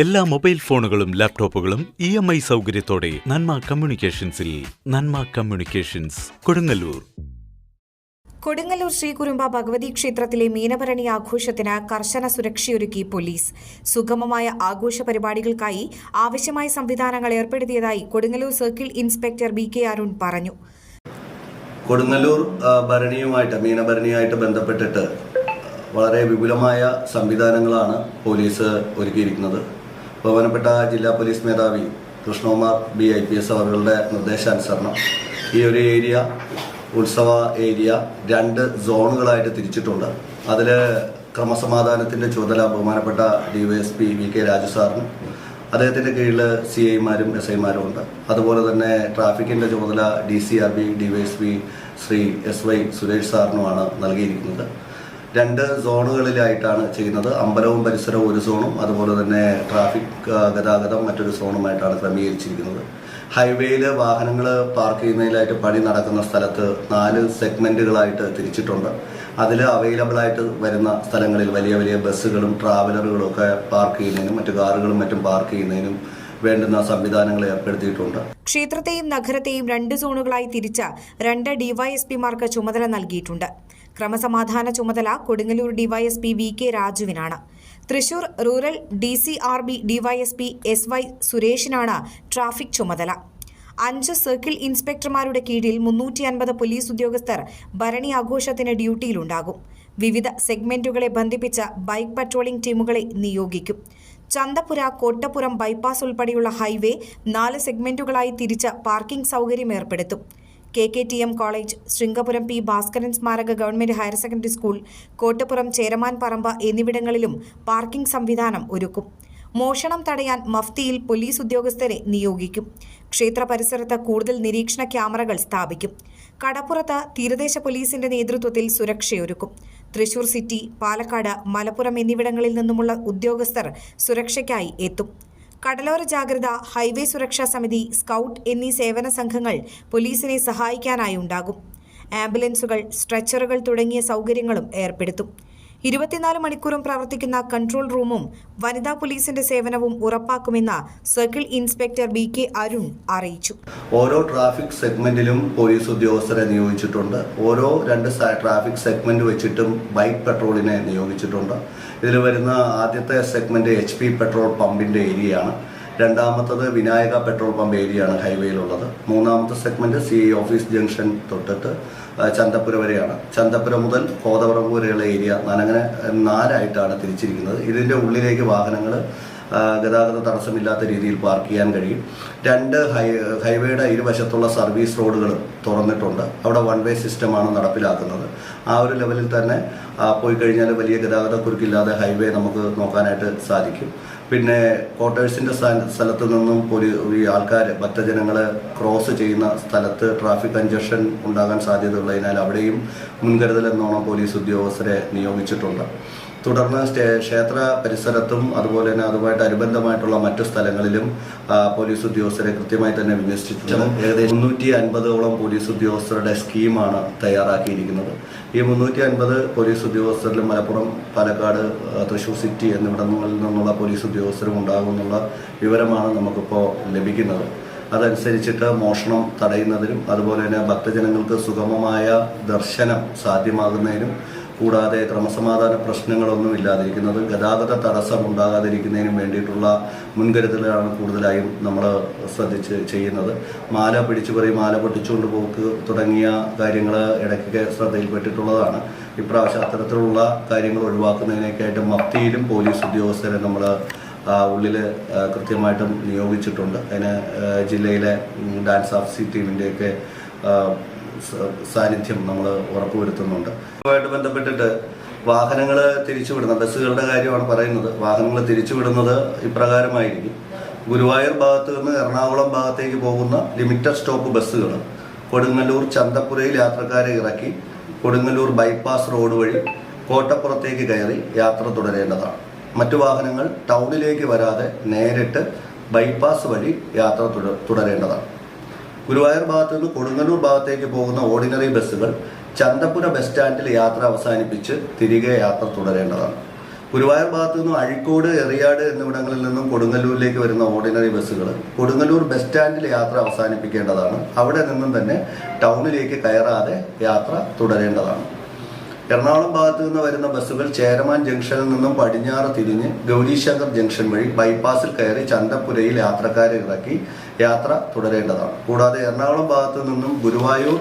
എല്ലാ മൊബൈൽ ഫോണുകളും ലാപ്ടോപ്പുകളും ഇ എം ഐ സൗകര്യത്തോടെ നന്മ കമ്മ്യൂണിക്കേഷൻസിൽ നന്മ കമ്മ്യൂണിക്കേഷൻസ് കൊടുങ്ങല്ലൂർ. കൊടുങ്ങല്ലൂർ ശ്രീകുരുമ്പ ഭഗവതി ക്ഷേത്രത്തിലെ മീനഭരണി ആഘോഷത്തിന് കർശന സുരക്ഷയൊരുക്കി പോലീസ്. സുഗമമായ ആഘോഷ പരിപാടികൾക്കായി ആവശ്യമായ സംവിധാനങ്ങൾ ഏർപ്പെടുത്തിയതായി Kodungallur circle inspector B K Arun പറഞ്ഞു. കൊടുങ്ങല്ലൂർ ഭരണിയുമായിട്ട് മീനഭരണിയുമായിട്ട് ബന്ധപ്പെട്ടിട്ട് വളരെ വിപുലമായ സംവിധാനങ്ങളാണ് പോലീസ് ഒരുക്കിയിരിക്കുന്നത്. ബഹുമാനപ്പെട്ട ജില്ലാ പോലീസ് മേധാവി Krishnakumar B I P S അവരുടെ നിർദ്ദേശാനുസരണം. ഈ ഒരു ഏരിയ ഉത്സവ ഏരിയ രണ്ട് സോണുകളായിട്ട് തിരിച്ചിട്ടുണ്ട്. അതിൽ ക്രമസമാധാനത്തിന്റെ ചുമതല ബഹുമാനപ്പെട്ട ഡിവൈഎസ്പി വി കെ രാജു സാറിനും അദ്ദേഹത്തിന്റെ കീഴിൽ സി ഐമാരും എസ് ഐമാരും ഉണ്ട്. അതുപോലെ തന്നെ ട്രാഫിക്കിന്റെ ചുമതല D C R B DYSP Sree S Y Suresh സാറിനുമാണ് നൽകിയിരിക്കുന്നത്. രണ്ട് സോണുകളിലായിട്ടാണ് ചെയ്യുന്നത്. അമ്പലവും പരിസരവും ഒരു സോണും അതുപോലെ തന്നെ ട്രാഫിക് ഗതാഗതം മറ്റൊരു സോണുമായിട്ടാണ് ക്രമീകരിച്ചിരിക്കുന്നത്. ഹൈവേയിൽ വാഹനങ്ങൾ പാർക്ക് ചെയ്യുന്നതിലായിട്ട് പണി നടക്കുന്ന സ്ഥലത്ത് നാല് സെഗ്മെന്റുകളായിട്ട് തിരിച്ചിട്ടുണ്ട്. അതിൽ അവൈലബിൾ ആയിട്ട് വരുന്ന സ്ഥലങ്ങളിൽ വലിയ വലിയ ബസ്സുകളും ട്രാവലറുകളും ഒക്കെ പാർക്ക് ചെയ്യുന്നതിനും മറ്റു കാറുകളും മറ്റും പാർക്ക് ചെയ്യുന്നതിനും വേണ്ടുന്ന സംവിധാനങ്ങൾ ഏർപ്പെടുത്തിയിട്ടുണ്ട്. ക്ഷേത്രത്തെയും നഗരത്തെയും രണ്ട് സോണുകളായി തിരിച്ച രണ്ട് ഡിവൈഎസ്പിമാർക്ക് ചുമതല നൽകിയിട്ടുണ്ട്. ക്രമസമാധാന ചുമതല Kodungallur DYSP V K രാജുവിനാണ്. Thrissur rural D C R B DYSP S Y സുരേഷിനാണ് traffic ചുമതല. അഞ്ച് സർക്കിൾ ഇൻസ്പെക്ടർമാരുടെ കീഴിൽ മുന്നൂറ്റി അൻപത് പോലീസ് ഉദ്യോഗസ്ഥർ ഭരണി ആഘോഷത്തിന് ഡ്യൂട്ടിയിലുണ്ടാകും. വിവിധ സെഗ്മെന്റുകളെ ബന്ധിപ്പിച്ച ബൈക്ക് പട്രോളിംഗ് ടീമുകളെ നിയോഗിക്കും. ചന്തപുര കോട്ടപ്പുറം ബൈപ്പാസ് ഉൾപ്പെടെയുള്ള ഹൈവേ നാല് സെഗ്മെന്റുകളായി തിരിച്ച് പാർക്കിംഗ് സൗകര്യം ഏർപ്പെടുത്തും. K K T M college Sringapuram P Bhaskaran സ്മാരക government higher secondary school Kottappuram Cheraman Paramba എന്നിവിടങ്ങളിലും പാർക്കിംഗ് സംവിധാനം ഒരുക്കും. മോഷണം തടയാൻ മഫ്തിയിൽ പോലീസ് ഉദ്യോഗസ്ഥരെ നിയോഗിക്കും. ക്ഷേത്ര പരിസരത്ത് കൂടുതൽ നിരീക്ഷണ ക്യാമറകൾ സ്ഥാപിക്കും. കടപ്പുറത്ത് തീരദേശ പോലീസിന്റെ നേതൃത്വത്തിൽ സുരക്ഷയൊരുക്കും. തൃശൂർ സിറ്റി പാലക്കാട് മലപ്പുറം എന്നിവിടങ്ങളിൽ നിന്നുമുള്ള ഉദ്യോഗസ്ഥർ സുരക്ഷയ്ക്കായി എത്തും. കടലോര ജാഗ്രത ഹൈവേ സുരക്ഷാ സമിതി സ്കൗട്ട് എന്നീ സേവന സംഘങ്ങൾ പോലീസിനെ സഹായിക്കാനായി ഉണ്ടാകും. ആംബുലൻസുകൾ സ്ട്രെച്ചറുകൾ തുടങ്ങിയ സൗകര്യങ്ങളും ഏർപ്പെടുത്തും. ഇരുപത്തിനാല് മണിക്കൂറും പ്രവർത്തിക്കുന്ന കൺട്രോൾ റൂമും വനിതാ പോലീസിന്റെ സേവനവും ഉറപ്പാക്കുമെന്ന് circle inspector B K Arun അറിയിച്ചു. ഓരോ ട്രാഫിക് സെഗ്മെന്റിലും പോലീസ് ഉദ്യോഗസ്ഥരെ നിയോഗിച്ചിട്ടുണ്ട്. ഓരോ രണ്ട് ട്രാഫിക് സെഗ്മെന്റ് വെച്ചിട്ടും ബൈക്ക് പെട്രോളിനെ നിയോഗിച്ചിട്ടുണ്ട്. ഇതിൽ വരുന്ന ആദ്യത്തെ സെഗ്മെന്റ് എച്ച് പെട്രോൾ പമ്പിന്റെ ഏരിയയാണ്. രണ്ടാമത്തത് വിനായക പെട്രോൾ പമ്പ് ഏരിയയാണ് ഹൈവേയിലുള്ളത്. മൂന്നാമത്തെ സെഗ്മെന്റ് സി ഓഫീസ് ജംഗ്ഷൻ തൊട്ടിട്ട് ചന്തപ്പുര വരെയാണ്. ചന്തപ്പുര മുതൽ കോതവറം വരെയുള്ള ഏരിയ അങ്ങനെ നാലായിട്ടാണ് തിരിച്ചിരിക്കുന്നത്. ഇതിന്റെ ഉള്ളിലേക്ക് വാഹനങ്ങൾ ഗതാഗത തടസ്സമില്ലാത്ത രീതിയിൽ പാർക്ക് ചെയ്യാൻ കഴിയും. രണ്ട് ഹൈ ഹൈവേയുടെ ഇരുവശത്തുള്ള സർവീസ് റോഡുകൾ തുറന്നിട്ടുണ്ട്. അവിടെ വൺ വേ സിസ്റ്റമാണ് നടപ്പിലാക്കുന്നത്. ആ ഒരു ലെവലിൽ തന്നെ പോയി കഴിഞ്ഞാൽ വലിയ ഗതാഗത കുരുക്കില്ലാതെ ഹൈവേ നമുക്ക് നോക്കാനായിട്ട് സാധിക്കും. പിന്നെ ക്വാർട്ടേഴ്സിന്റെ സ്ഥ- സ്ഥലത്ത് നിന്നും ഒരു ആൾക്കാർ ഭക്തജനങ്ങൾ ക്രോസ് ചെയ്യുന്ന സ്ഥലത്ത് ട്രാഫിക് കഞ്ചക്ഷൻ ഉണ്ടാകാൻ സാധ്യതയുള്ളതിനാൽ അവിടെയും മുൻകരുതൽ എന്നോണം പോലീസ് ഉദ്യോഗസ്ഥരെ നിയോഗിച്ചിട്ടുണ്ട്. തുടർന്ന് ക്ഷേത്ര പരിസരത്തും അതുപോലെ തന്നെ അതുമായിട്ട് അനുബന്ധമായിട്ടുള്ള മറ്റു സ്ഥലങ്ങളിലും പോലീസ് ഉദ്യോഗസ്ഥരെ കൃത്യമായി തന്നെ വിന്യസിച്ചിട്ടുണ്ട്. ഏകദേശം മുന്നൂറ്റി അൻപതോളം പോലീസ് ഉദ്യോഗസ്ഥരുടെ സ്കീമാണ് തയ്യാറാക്കിയിരിക്കുന്നത്. ഈ മുന്നൂറ്റി അൻപത് പോലീസ് ഉദ്യോഗസ്ഥരിലും മലപ്പുറം പാലക്കാട് തൃശൂർ സിറ്റി എന്നിവിടങ്ങളിൽ നിന്നുള്ള പോലീസ് ഉദ്യോഗസ്ഥരും ഉണ്ടാകുമെന്നുള്ള വിവരമാണ് നമുക്കിപ്പോൾ ലഭിക്കുന്നത്. അതനുസരിച്ചിട്ട് മോഷണം തടയുന്നതിനും അതുപോലെ തന്നെ ഭക്തജനങ്ങൾക്ക് സുഗമമായ ദർശനം സാധ്യമാകുന്നതിനും കൂടാതെ ക്രമസമാധാന പ്രശ്നങ്ങളൊന്നും ഇല്ലാതിരിക്കുന്നത് ഗതാഗത തടസ്സം ഉണ്ടാകാതിരിക്കുന്നതിനും വേണ്ടിയിട്ടുള്ള മുൻകരുതലാണ് കൂടുതലായും നമ്മൾ ശ്രദ്ധിച്ച് ചെയ്യുന്നത്. മാല പിടിച്ചുപറി മാല പൊട്ടിച്ചുകൊണ്ട് പോക്ക് തുടങ്ങിയ കാര്യങ്ങൾ ഇടയ്ക്ക് ശ്രദ്ധയിൽപ്പെട്ടിട്ടുള്ളതാണ്. ഇപ്രാവശ്യം അത്തരത്തിലുള്ള കാര്യങ്ങൾ ഒഴിവാക്കുന്നതിനൊക്കെയായിട്ട് മഫ്തിയിലും പോലീസ് ഉദ്യോഗസ്ഥരെ നമ്മൾ ഉള്ളിൽ കൃത്യമായിട്ടും നിയോഗിച്ചിട്ടുണ്ട്. അതിന് ജില്ലയിലെ ഡാൻസ് ഓഫ് സി ടീമിന്റെയൊക്കെ സാന്നിധ്യം നമ്മൾ ഉറപ്പുവരുത്തുന്നുണ്ട്. ഇതുമായിട്ട് ബന്ധപ്പെട്ടിട്ട് വാഹനങ്ങൾ തിരിച്ചുവിടുന്ന ബസ്സുകളുടെ കാര്യമാണ് പറയുന്നത്. വാഹനങ്ങൾ തിരിച്ചുവിടുന്നത് ഇപ്രകാരമായിരിക്കും. ഗുരുവായൂർ ഭാഗത്ത് നിന്ന് എറണാകുളം ഭാഗത്തേക്ക് പോകുന്ന ലിമിറ്റഡ് സ്റ്റോപ്പ് ബസ്സുകൾ കൊടുങ്ങല്ലൂർ ചന്തപ്പുരയിൽ യാത്രക്കാരെ ഇറക്കി കൊടുങ്ങല്ലൂർ ബൈപ്പാസ് റോഡ് വഴി കോട്ടപ്പുറത്തേക്ക് കയറി യാത്ര തുടരേണ്ടതാണ്. മറ്റു വാഹനങ്ങൾ ടൗണിലേക്ക് വരാതെ നേരിട്ട് ബൈപ്പാസ് വഴി യാത്ര തുടരേണ്ടതാണ്. ഗുരുവായൂർ ഭാഗത്തു നിന്ന് കൊടുങ്ങല്ലൂർ ഭാഗത്തേക്ക് പോകുന്ന ഓർഡിനറി ബസ്സുകൾ ചന്തപ്പുര ബസ് സ്റ്റാൻഡിൽ യാത്ര അവസാനിപ്പിച്ച് തിരികെ യാത്ര തുടരേണ്ടതാണ്. ഗുരുവായൂർ ഭാഗത്തു നിന്നും അഴിക്കോട് എറിയാട് എന്നിവിടങ്ങളിൽ നിന്നും കൊടുങ്ങല്ലൂരിലേക്ക് വരുന്ന ഓർഡിനറി ബസ്സുകൾ കൊടുങ്ങല്ലൂർ ബസ് സ്റ്റാൻഡിൽ യാത്ര അവസാനിപ്പിക്കേണ്ടതാണ്. അവിടെ നിന്നും തന്നെ ടൗണിലേക്ക് കയറാതെ യാത്ര തുടരേണ്ടതാണ്. എറണാകുളം ഭാഗത്തു നിന്ന് വരുന്ന ബസ്സുകൾ ചേരമാൻ ജംഗ്ഷനിൽ നിന്നും പടിഞ്ഞാറ് തിരിഞ്ഞ് ഗൗരീശങ്കർ ജംഗ്ഷൻ വഴി ബൈപ്പാസിൽ കയറി ചന്തപ്പുരയിൽ യാത്രക്കാരെ ഇറക്കി യാത്ര തുടരേണ്ടതാണ്. കൂടാതെ എറണാകുളം ഭാഗത്തു നിന്നും ഗുരുവായൂർ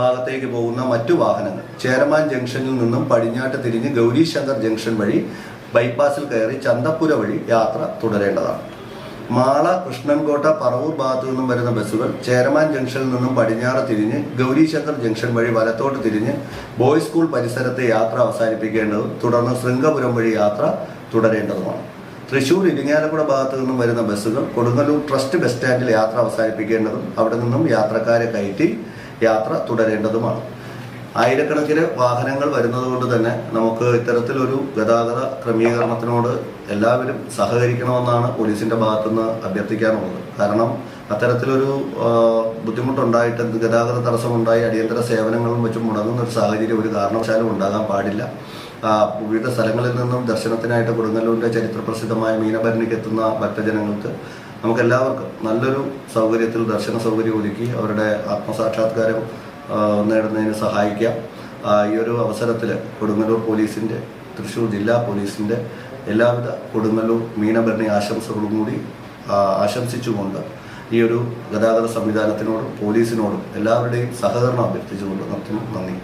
ഭാഗത്തേക്ക് പോകുന്ന മറ്റു വാഹനങ്ങൾ ചേരമാൻ ജംഗ്ഷനിൽ നിന്നും പടിഞ്ഞാട്ട് തിരിഞ്ഞ് ഗൗരീശങ്കർ ജംഗ്ഷൻ വഴി ബൈപ്പാസിൽ കയറി ചന്തപ്പുര വഴി യാത്ര തുടരേണ്ടതാണ്. മാള കൃഷ്ണൻകോട്ട പറവൂർ ഭാഗത്തു നിന്നും വരുന്ന ബസ്സുകൾ ചേരമാൻ ജംഗ്ഷനിൽ നിന്നും പടിഞ്ഞാറ് തിരിഞ്ഞ് ഗൗരീശങ്കർ ജംഗ്ഷൻ വഴി വലത്തോട്ട് തിരിഞ്ഞ് ബോയ്സ് സ്കൂൾ പരിസരത്തെ യാത്ര അവസാനിപ്പിക്കേണ്ടതും തുടർന്ന് ശൃംഗപുരം വഴി യാത്ര തുടരേണ്ടതുമാണ്. തൃശൂർ ഇരിങ്ങാലക്കുട ഭാഗത്തു നിന്നും വരുന്ന ബസ്സുകൾ കൊടുങ്ങല്ലൂർ ട്രസ്റ്റ് ബസ് സ്റ്റാൻഡിൽ യാത്ര അവസാനിപ്പിക്കേണ്ടതും അവിടെ നിന്നും യാത്രക്കാരെ കയറ്റി യാത്ര തുടരേണ്ടതുമാണ്. ആയിരക്കണക്കിന് വാഹനങ്ങൾ വരുന്നത് കൊണ്ട് തന്നെ നമുക്ക് ഇത്തരത്തിലൊരു ഗതാഗത ക്രമീകരണത്തിനോട് എല്ലാവരും സഹകരിക്കണമെന്നാണ് പോലീസിന്റെ ഭാഗത്തുനിന്ന് അഭ്യർത്ഥിക്കാനുള്ളത്. കാരണം അത്തരത്തിലൊരു ബുദ്ധിമുട്ടുണ്ടായിട്ട് ഗതാഗത തടസ്സമുണ്ടായി അടിയന്തര സേവനങ്ങളും വെച്ചും മുടങ്ങുന്ന ഒരു സാഹചര്യം ഒരു കാരണവശാലും ഉണ്ടാകാൻ പാടില്ല. വിവിധ സ്ഥലങ്ങളിൽ നിന്നും ദർശനത്തിനായിട്ട് കൊടുങ്ങല്ലൂരിന്റെ ചരിത്രപ്രസിദ്ധമായ മീനഭരണിക്ക് എത്തുന്ന ഭക്തജനങ്ങൾക്ക് നമുക്കെല്ലാവർക്കും നല്ലൊരു സൗകര്യത്തിൽ ദർശന സൗകര്യം ഒരുക്കി അവരുടെ ആത്മസാക്ഷാത്കാരം നേടുന്നതിന് സഹായിക്കാം. ഈ ഒരു അവസരത്തിൽ കൊടുങ്ങല്ലൂർ പോലീസിന്റെ തൃശ്ശൂർ ജില്ലാ പോലീസിന്റെ എല്ലാവിധ കൊടുങ്ങല്ലൂർ മീനഭരണി ആശംസകളും കൂടി ആശംസിച്ചുകൊണ്ട് ഈ ഒരു ഗതാഗത സംവിധാനത്തിനോടും പോലീസിനോടും എല്ലാവരുടെയും സഹകരണം അഭ്യർത്ഥിച്ചുകൊണ്ട് നന്ദി.